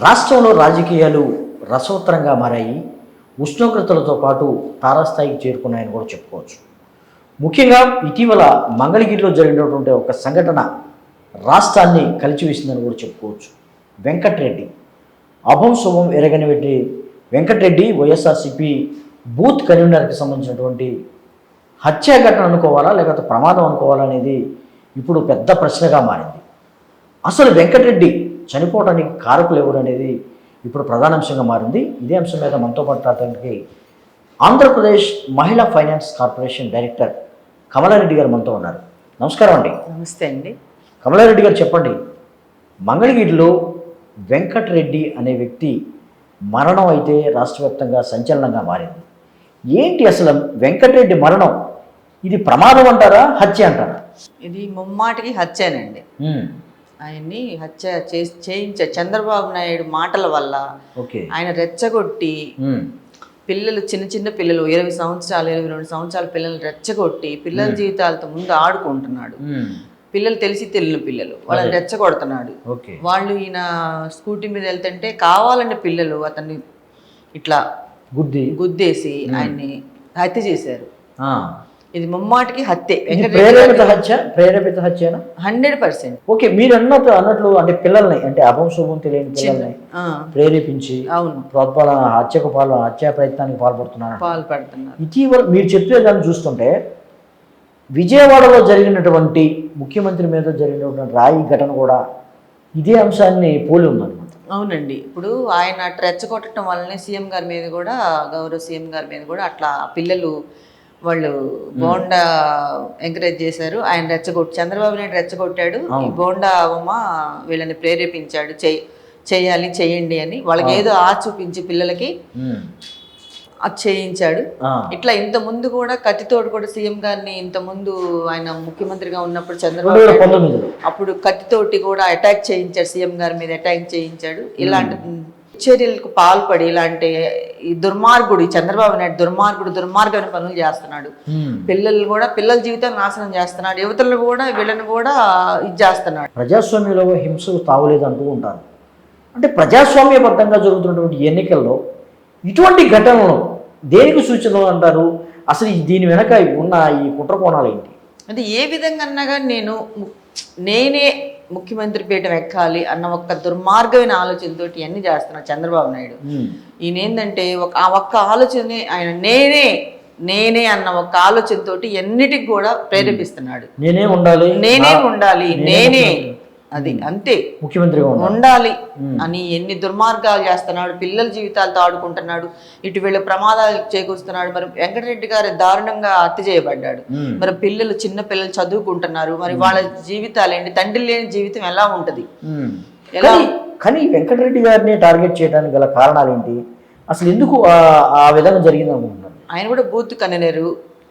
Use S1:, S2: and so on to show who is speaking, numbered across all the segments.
S1: రాష్ట్రంలో రాజకీయాలు రసవత్తరంగా మారాయి ఉష్ణోగ్రతలతో పాటు తారాస్థాయికి చేరుకున్నాయని కూడా చెప్పుకోవచ్చు. ముఖ్యంగా ఇటీవల మంగళగిరిలో జరిగినటువంటి ఒక సంఘటన రాష్ట్రాన్ని కలిచివేసిందని కూడా చెప్పుకోవచ్చు. వెంకట్రెడ్డి. అభం శుభం ఎరగనివెట్టి వెంకటరెడ్డి వైఎస్ఆర్సిపి బూత్ కన్వీనర్కి సంబంధించినటువంటి హత్యా ఘటన అనుకోవాలా లేకపోతే ప్రమాదం అనుకోవాలా అనేది ఇప్పుడు పెద్ద ప్రశ్నగా మారింది. అసలు వెంకటరెడ్డి చనిపోవడానికి కారకులు ఎవరు అనేది ఇప్పుడు ప్రధాన అంశంగా మారింది. ఇదే అంశం మీద మనతో రావడానికి ఆంధ్రప్రదేశ్ మహిళా ఫైనాన్స్ కార్పొరేషన్ డైరెక్టర్ కమలారెడ్డి గారు మనతో ఉన్నారు. నమస్కారం అండి.
S2: నమస్తే అండి.
S1: కమలారెడ్డి గారు చెప్పండి మంగళగిరిలో వెంకటరెడ్డి అనే వ్యక్తి మరణం అయితే రాష్ట్ర వ్యాప్తంగా సంచలనంగా మారింది. ఏంటి అసలు వెంకటరెడ్డి మరణం? ఇది ప్రమాదం అంటారా హత్య అంటారా?
S2: ఇది ముమ్మాటికి హత్యేనండి. ఆయన్ని హత్య చేయించ చంద్రబాబు నాయుడు మాటల వల్ల ఆయన రెచ్చగొట్టి పిల్లలు చిన్న చిన్న పిల్లలు ఇరవై సంవత్సరాలు ఇరవై రెండు సంవత్సరాల పిల్లల్ని రెచ్చగొట్టి పిల్లల జీవితాలతో ముందు ఆడుకుంటున్నాడు. పిల్లలు తెలిసి తెలియని పిల్లలు వాళ్ళని రెచ్చగొడుతున్నాడు. వాళ్ళు ఈయన స్కూటీ మీద వెళ్తుంటే కావాలని పిల్లలు అతన్ని ఇట్లా
S1: గుద్ది.
S2: గుద్దేసి ఆయన్ని హత్య చేశారు. ఇది ముమ్మాటికి హత్య
S1: ప్రేరేపిత హత్య? ప్రేరేపిత హత్యనా?
S2: Hundred percent.
S1: ఓకే మీరు అన్నట్టు అన్నట్లు అంటే పిల్లల్ని అంటే అభం శుభం తెలియని పిల్లల్ని ప్రేరేపించి
S2: అవును.
S1: ప్రోత్పాదన హత్యకు పాల్గొ హత్యా ప్రయత్నానికి పాల్పడుతున్నారు.
S2: పాలు పడుతున్నారు
S1: ఇటీవల మీరు చెప్పేదాన్ని చూస్తుంటే విజయవాడలో జరిగినటువంటి ముఖ్యమంత్రి మీద జరిగినటువంటి రాయి ఘటన కూడా ఇదే అంశాన్ని పోలి ఉందన్నమాట.
S2: అవునండి. ఇప్పుడు ఆయన రెచ్చగొట్టడం వల్లనే సీఎం గారి మీద కూడా గౌరవ సీఎం గారి మీద కూడా అట్లా పిల్లలు వాళ్ళు బోండా ఎంకరేజ్ చేశారు. ఆయన రెచ్చగొట్టి చంద్రబాబు నాయుడు రెచ్చగొట్టాడు. ఈ బోండా అవ్వమ్మ వీళ్ళని ప్రేరేపించాడు. చెయ్యి చేయాలి చేయండి అని వాళ్ళకి ఏదో ఆ చూపించి పిల్లలకి. అది చేయించాడు. ఇట్లా ఇంత ముందు కూడా కత్తితోడు కూడా సీఎం గారిని ఇంత ముందు ఆయన ముఖ్యమంత్రిగా ఉన్నప్పుడు చంద్రబాబు అప్పుడు కత్తితోటి కూడా అటాక్ చేయించాడు. సీఎం గారి మీద అటాక్ చేయించాడు. ఇలాంటి చర్యలకు పాల్పడి ఇలాంటి ఈ దుర్మార్గుడు చంద్రబాబు నాయుడు దుర్మార్గుడు దుర్మార్గమైన పనులు చేస్తున్నాడు. పిల్లలు కూడా పిల్లల జీవితాన్ని నాశనం చేస్తున్నాడు. యువతలను కూడా వీళ్ళని కూడా ఇది చేస్తున్నాడు.
S1: ప్రజాస్వామ్యంలో హింసకు తావులేదు అంటూ ఉంటారు. అంటే ప్రజాస్వామ్యబద్ధంగా జరుగుతున్నటువంటి ఎన్నికల్లో ఇటువంటి ఘటనలు దేనికి సూచనలు అంటారు? అసలు దీని వెనక ఉన్న ఈ కుట్ర కోణాలు ఏంటి?
S2: అంటే ఏ విధంగా అన్నా కానీ నేను నేనే ముఖ్యమంత్రి పీఠం ఎక్కాలి అన్న ఒక్క దుర్మార్గమైన ఆలోచనతోటి ఇవన్నీ చేస్తున్నాడు చంద్రబాబు నాయుడు. ఈయన ఏంటంటే ఒక ఆ ఒక్క ఆలోచనే ఆయన నేనే నేనే అన్న ఒక్క ఆలోచనతోటి ఎన్నిటికి కూడా ప్రేరేపిస్తున్నాడు.
S1: నేనే ఉండాలి.
S2: నేనే ఉండాలి. నేనే అది అంతే.
S1: ముఖ్యమంత్రిగా ఉండాలి.
S2: అని ఎన్ని దుర్మార్గాలు చేస్తున్నాడు పిల్లల జీవితాలతో ఆడుకుంటున్నాడు ఇటు వీళ్ళ ప్రమాదాలు చేకూరుస్తున్నాడు మరి వెంకటరెడ్డి గారు దారుణంగా హత్య చేయబడ్డాడు. మరి పిల్లలు చిన్న పిల్లలు చదువుకుంటున్నారు మరి వాళ్ళ జీవితాలు ఏంటి తండ్రి లేని జీవితం ఎలా ఉంటది. ఎలా?
S1: కానీ వెంకటరెడ్డి గారిని టార్గెట్ చేయడానికి గల కారణాలు ఏంటి అసలు ఎందుకు ఆ- ఆ విధంగా జరిగింది అనుకుంటున్నారు
S2: ఆయన కూడా బూత్ కన్వీనరు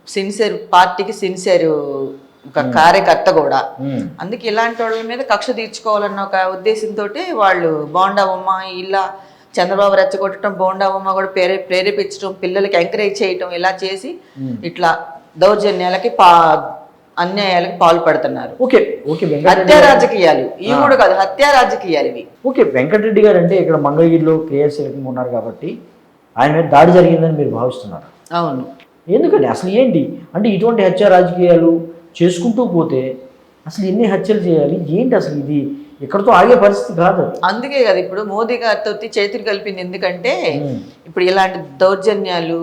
S2: సిన్సియర్ పార్టీకి సిన్సియర్ ఒక కార్యకర్త కూడా. అందుకే ఇలాంటి వాళ్ళ మీద కక్ష తీర్చుకోవాలన్న ఒక ఉద్దేశంతో వాళ్ళు బోండా బొమ్మ ఇలా చంద్రబాబు రెచ్చగొట్టడం బోండా బొమ్మ కూడా ప్రేరే ప్రేరేపించడం పిల్లలకి ఎంకరేజ్ చేయటం ఇలా చేసి ఇట్లా దౌర్జన్యాలకి పా అన్యాయాలకి పాల్పడుతున్నారు
S1: ఓకే ఓకే
S2: హత్యా రాజకీయాలు. ఇవి కూడా కాదు హత్యా రాజకీయాలు ఇవి.
S1: ఓకే వెంకటరెడ్డి గారు అంటే ఇక్కడ మంగళగిరిలో క్రియాశీలకంగా ఉన్నారు కాబట్టి ఆయన మీద దాడి జరిగిందని మీరు భావిస్తున్నారు.
S2: అవును.
S1: ఎందుకండి? అసలు ఏంటి? అంటే ఇటువంటి హత్య రాజకీయాలు చేసుకుంటూ పోతే అసలు ఎన్ని హత్యలు చేయాలి? ఏంటి అసలు ఇది? ఎక్కడితో ఆగే పరిస్థితి కాదు అది.
S2: అందుకే కదా ఇప్పుడు మోదీ గారితో చేతులు కలిపింది ఎందుకంటే. ఇప్పుడు ఇలాంటి దౌర్జన్యాలు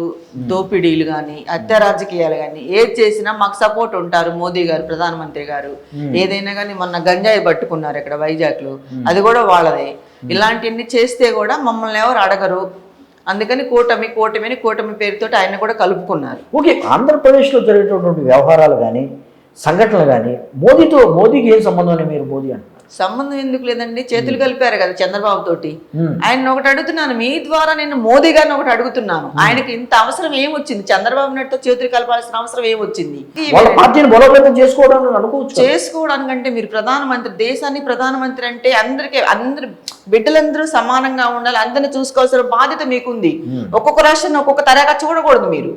S2: దోపిడీలు కానీ హత్య రాజకీయాలు కానీ ఏది చేసినా మాకు సపోర్ట్ ఉంటారు మోదీ గారు ప్రధానమంత్రి గారు. ఏదైనా కానీ మొన్న గంజాయి పట్టుకున్నారు ఇక్కడ వైజాగ్లో అది కూడా వాళ్ళదే. ఇలాంటివన్నీ చేస్తే కూడా మమ్మల్ని ఎవరు అడగరు. అందుకని కూటమి కూటమి అని కూటమి పేరుతోటి ఆయన కూడా కలుపుకున్నారు.
S1: ఓకే ఆంధ్రప్రదేశ్లో జరిగేటటువంటి వ్యవహారాలు కానీ సంఘటనలు కానీ మోదీతో మోదీకి ఏం సంబంధం అని మీరు మోదీ అంటున్నారు?
S2: సంబంధం ఎందుకు లేదండి? చేతులు కలిపారు కదా చంద్రబాబు తోటి. ఆయన ఒకటి అడుగుతున్నాను మీ ద్వారా నేను మోదీ గారిని ఒకటి అడుగుతున్నాను. ఆయనకి ఇంత అవసరం ఏమొచ్చింది? చంద్రబాబు నాయుడుతో చేతులు కలపాల్సిన అవసరం ఏమొచ్చింది. చేసుకోవడానికంటే మీరు ప్రధానమంత్రి దేశాన్ని ప్రధానమంత్రి అంటే అందరికీ అందరు బిడ్డలందరూ సమానంగా ఉండాలి అందరిని చూసుకోవాల్సిన బాధ్యత మీకుంది. ఒక్కొక్క రాష్ట్రాన్ని ఒక్కొక్క తరగా చూడకూడదు మీరు.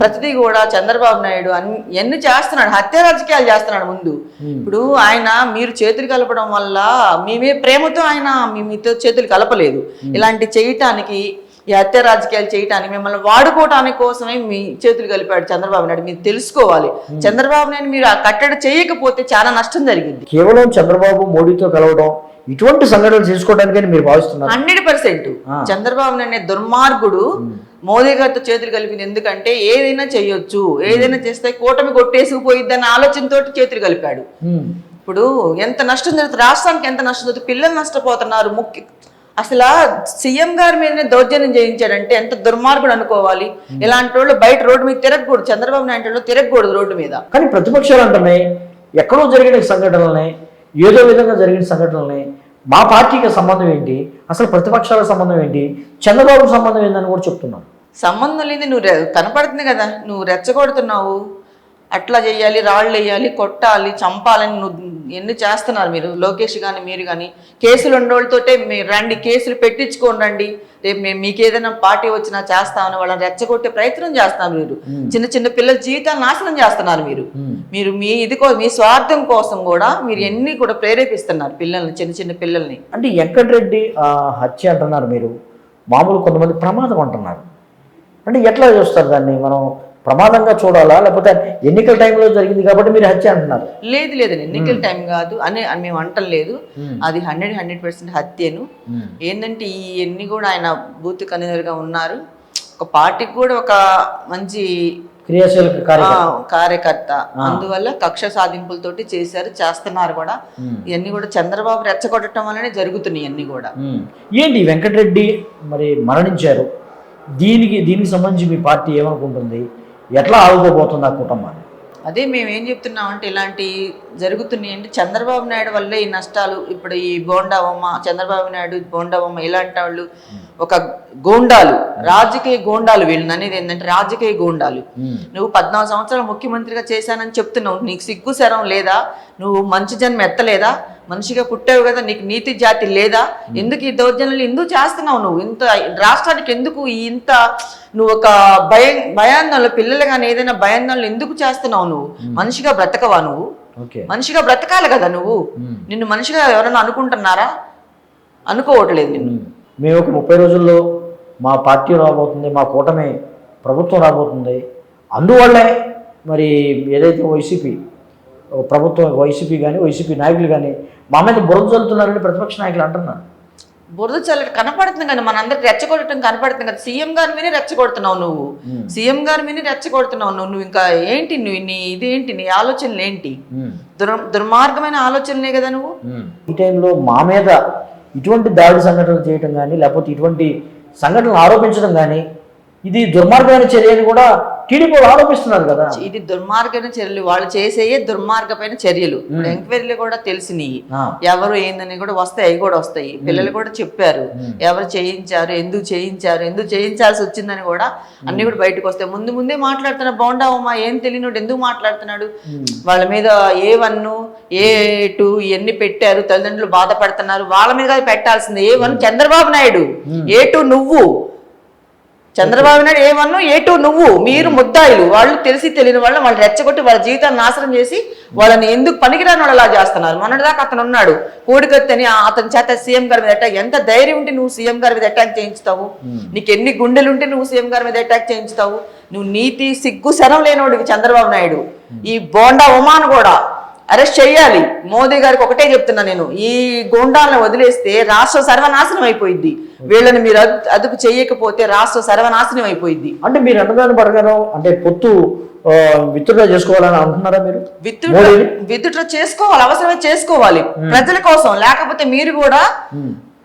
S2: ప్రతిదీ కూడా చంద్రబాబు నాయుడు అన్ని ఎన్ని చేస్తున్నాడు హత్య రాజకీయాలు చేస్తున్నాడు ముందు. ఇప్పుడు ఆయన మీరు చేతులు కలపడం వల్ల మేమే ప్రేమతో ఆయన మీ మీతో చేతులు కలపలేదు. ఇలాంటి చేయటానికి ఈ హత్య రాజకీయాలు చేయటానికి మిమ్మల్ని వాడుకోవటానికి కోసమే మీ చేతులు కలిపాడు చంద్రబాబు నాయుడు. మీరు తెలుసుకోవాలి. చంద్రబాబు నాయుడు మీరు ఆ కట్టడి చేయకపోతే చాలా నష్టం జరిగింది.
S1: కేవలం చంద్రబాబు మోడీతో కలవడం ఇటువంటి సంఘటనలు చేసుకోవడానికని మీరు భావిస్తున్నారు.
S2: Hundred percent. చంద్రబాబు నాయుడు దుర్మార్గుడు మోదీ గారితో చేతులు కలిపింది ఎందుకంటే ఏదైనా చేయొచ్చు. ఏదైనా చేస్తే కూటమి కొట్టేసుకుపోయిద్దన్న ఆలోచనతో చేతులు కలిపాడు. ఇప్పుడు ఎంత నష్టం జరుగుతుంది? రాష్ట్రానికి ఎంత నష్టం జరుగుతుంది? పిల్లలు నష్టపోతున్నారు. ముఖ్య అసలు సీఎం గారి మీదనే దౌర్జన్యం చేయించాడంటే ఎంత దుర్మార్గుడు అనుకోవాలి. ఇలాంటి వాళ్ళు బయట రోడ్డు మీద తిరగకూడదు. చంద్రబాబు నాయుడు వాళ్ళు తిరగకూడదు రోడ్డు మీద.
S1: కానీ ప్రతిపక్షాలు అంటున్నాయి. ఎక్కడో జరిగిన సంఘటనలని ఏదో విధంగా జరిగిన సంఘటనలని మా పార్టీకి సంబంధం ఏంటి? అసలు ప్రతిపక్షాల సంబంధం ఏంటి? చంద్రబాబు సంబంధం ఏందని కూడా చెప్తున్నారు
S2: సంబంధం లేదు నువ్వు కనపడుతుంది కదా. నువ్వు రెచ్చగొడుతున్నావు. అట్లా చేయాలి రాళ్ళు వేయాలి కొట్టాలి చంపాలని నువ్వు ఎన్ని చేస్తున్నారు మీరు? లోకేష్ కానీ మీరు కానీ కేసులు ఉండేవాళ్ళతోటే మీరు రండి కేసులు పెట్టించుకోండి రండి. రేపు మేము మీకు ఏదైనా పార్టీ వచ్చినా చేస్తామని వాళ్ళని రెచ్చగొట్టే ప్రయత్నం చేస్తున్నారు మీరు. చిన్న చిన్న పిల్లల జీవితాలు నాశనం చేస్తున్నారు మీరు. మీరు మీ ఇది మీ స్వార్థం కోసం కూడా మీరు ఎన్ని కూడా ప్రేరేపిస్తున్నారు పిల్లల్ని చిన్న చిన్న పిల్లల్ని?
S1: అంటే వెంకటరెడ్డి హత్య అంటున్నారు మీరు. మామూలు కొంతమంది ప్రమాదం అంటున్నారు. అంటే ఎట్లా చూస్తారు దాన్ని? మనం ప్రమాదంగా చూడాలా? లేకపోతే ఎన్నికల టైంలో జరిగింది కాబట్టి మీరు హత్య అంటున్నారు.
S2: లేదు లేదు. ఎన్నికల టైం కాదు అని అని మేము అంటం లేదు. అది హండ్రెడ్ హండ్రెడ్ పర్సెంట్ హత్యను. ఏంటంటే ఈ ఎన్ని కూడా ఆయన బూత్ కన్వీనర్గా ఉన్నారు. ఒక పార్టీకి కూడా ఒక మంచి
S1: కార్యక్రమం
S2: కార్యకర్త. అందువల్ల కక్ష సాధింపులతోటి చేశారు చేస్తున్నారు కూడా. ఇవన్నీ కూడా చంద్రబాబు రెచ్చగొట్టడం వల్లనే జరుగుతున్నాయి ఇవన్నీ కూడా.
S1: ఏంటి వెంకటరెడ్డి మరి మరణించారు? దీనికి దీనికి సంబంధించి మీ పార్టీ ఏమనుకుంటుంది? ఎట్లా ఆదుకోబోతుంది ఆ కుటుంబాన్ని?
S2: అదే మేము ఏం చెప్తున్నామంటే ఇలాంటి జరుగుతున్నాయి అంటే చంద్రబాబు నాయుడు వల్లే ఈ నష్టాలు ఇప్పుడు ఈ బోండావమ్మ చంద్రబాబు నాయుడు బోండావమ్మ ఇలాంటి వాళ్ళు ఒక గోండాలు రాజకీయ గోండాలు వీళ్ళని అనేది ఏంటంటే రాజకీయ గోండాలు. నువ్వు పద్నాలుగు సంవత్సరాలు ముఖ్యమంత్రిగా చేశానని చెప్తున్నావు. నీకు సిగ్గు శరం లేదా? నువ్వు మంచి జన్మ ఎత్తలేదా? మనిషిగా పుట్టావు కదా నీకు నీతి జాతి లేదా? ఎందుకు ఈ దౌర్జన్యాలు ఎందుకు చేస్తున్నావు నువ్వు? ఇంత రాష్ట్రానికి ఎందుకు ఇంత నువ్వు ఒక భయ భయాందోళన పిల్లలు కానీ ఏదైనా భయాందోళన ఎందుకు చేస్తున్నావు నువ్వు? మనిషిగా బ్రతకవా నువ్వు? మనిషిగా బ్రతకాలి కదా నువ్వు. నిన్ను మనిషిగా ఎవరైనా అనుకుంటున్నారా? అనుకోవట్లేదు నిన్ను.
S1: మేము. ఒక ముప్పై రోజుల్లో మా పార్టీ రాబోతుంది మా కూటమి ప్రభుత్వం రాబోతుంది. అందువల్లే మరి ఏదైతే వైసీపీ ప్రభుత్వం వైసీపీ కానీ వైసీపీ నాయకులు కానీ మా మీద బురద చల్లుతున్నారని ప్రతిపక్ష నాయకులు అంటున్నారు.
S2: బురద చల్లటి కనపడుతుంది కానీ మనందరికి రెచ్చగొట్టడం కనపడుతుంది కదా. సీఎం గారి మీద రెచ్చగొడుతున్నావు నువ్వు. సీఎం గారి మీద రెచ్చగొడుతున్నావు నువ్వు. నువ్వు ఇంకా ఏంటి నువ్వు నీ ఇదేంటి నీ ఆలోచనలు ఏంటి? దుర్ దుర్మార్గమైన ఆలోచనలే కదా నువ్వు.
S1: ఈ టైంలో మా మీద ఇటువంటి దాడి సంఘటనలు చేయటం కానీ లేకపోతే ఇటువంటి సంఘటనలు ఆరోపించడం కానీ ఇది దుర్మార్గమైన చర్య అని కూడా టీడీపీ వాళ్ళు ఆరోపిస్తున్నారు కదా.
S2: ఇది దుర్మార్గమైన చర్యలు. వాళ్ళు చేసేయే దుర్మార్గమైన చర్యలు. ఇప్పుడు ఎంక్వైరీలు కూడా తెలిసినాయి. ఎవరు ఏందని కూడా వస్తాయి అవి కూడా వస్తాయి. పిల్లలు కూడా చెప్పారు. ఎవరు చేయించారు ఎందుకు చేయించారు ఎందుకు చేయించాల్సి వచ్చిందని కూడా అన్ని కూడా బయటకు వస్తాయి. ముందు ముందే మాట్లాడుతున్నా బాగుండావమ్మా ఏం తెలియనోడు ఎందుకు మాట్లాడుతున్నాడు? వాళ్ళ మీద ఏ వన్ ఏ టూ ఇవన్నీ పెట్టారు. తల్లిదండ్రులు బాధపడుతున్నారు. వాళ్ళ మీద పెట్టాల్సింది. A one Chandrababu Naidu. A two నువ్వు. Chandrababu Naidu A one A two నువ్వు మీరు ముద్దాయిలు. వాళ్ళు తెలిసి తెలియని వాళ్ళని వాళ్ళు రెచ్చగొట్టి వాళ్ళ జీవితాన్ని నాశనం చేసి వాళ్ళని ఎందుకు పనికిరాని వాళ్ళు అలా చేస్తున్నారు? మొన్నటిదాకా అతను ఉన్నాడు. కోడికత్తని అతని చేత సీఎం గారి మీద అటాక్ ఎంత ధైర్యం ఉంటే నువ్వు సీఎం గారి మీద అటాక్ చేయించుతావు? నీకు ఎన్ని గుండెలు ఉంటే నువ్వు సీఎం గారి మీద అటాక్ చేయించుతావు? నువ్వు నీతి సిగ్గు శరం లేనోడివి చంద్రబాబు నాయుడు. ఈ బోండా ఉమాన్ కూడా అరెస్ట్ చేయాలి. మోదీ గారికి ఒకటే చెప్తున్నా నేను. ఈ గోండాలను వదిలేస్తే రాష్ట్రం సర్వనాశనం అయిపోయింది వీళ్ళని మీరు అదు- అదుపు చేయకపోతే రాష్ట్రం సర్వనాశనం అయిపోయింది
S1: అంటే మీరు అన్నదాని ప్రకారం అంటే పొత్తు విత్తుగా చేసుకోవాలని అంటున్నారా మీరు? మోడీని?
S2: విత్తుట చేసుకోవాలి అవసరమే చేసుకోవాలి. ప్రజల కోసం లేకపోతే మీరు కూడా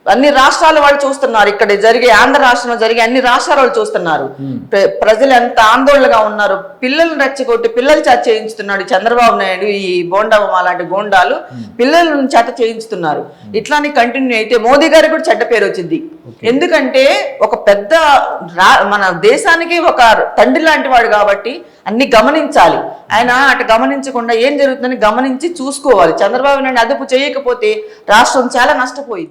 S2: అన్ని రాష్ట్రాల వాళ్ళు చూస్తున్నారు. ఇక్కడ జరిగే ఆంధ్ర రాష్ట్రంలో జరిగే అన్ని రాష్ట్రాల వాళ్ళు చూస్తున్నారు. ప్ర- ప్రజలు ఎంత ఆందోళనగా ఉన్నారు. పిల్లల్ని రెచ్చగొట్టి పిల్లలు చేత చేయించుతున్నాడు చంద్రబాబు నాయుడు ఈ బోండాబొమ్మ అలాంటి గోండాలు పిల్లల చేత చేయించుతున్నారు. ఇట్లానే కంటిన్యూ అయితే మోదీ గారికి కూడా చెడ్డ పేరు వచ్చింది. ఎందుకంటే ఒక పెద్ద రా- మన దేశానికి ఒక తండ్రి లాంటి వాడు కాబట్టి అన్ని గమనించాలి. ఆయన అటు గమనించకుండా ఏం జరుగుతుందని గమనించి చూసుకోవాలి. చంద్రబాబు నాయుడు అదుపు చేయకపోతే రాష్ట్రం చాలా నష్టపోయింది.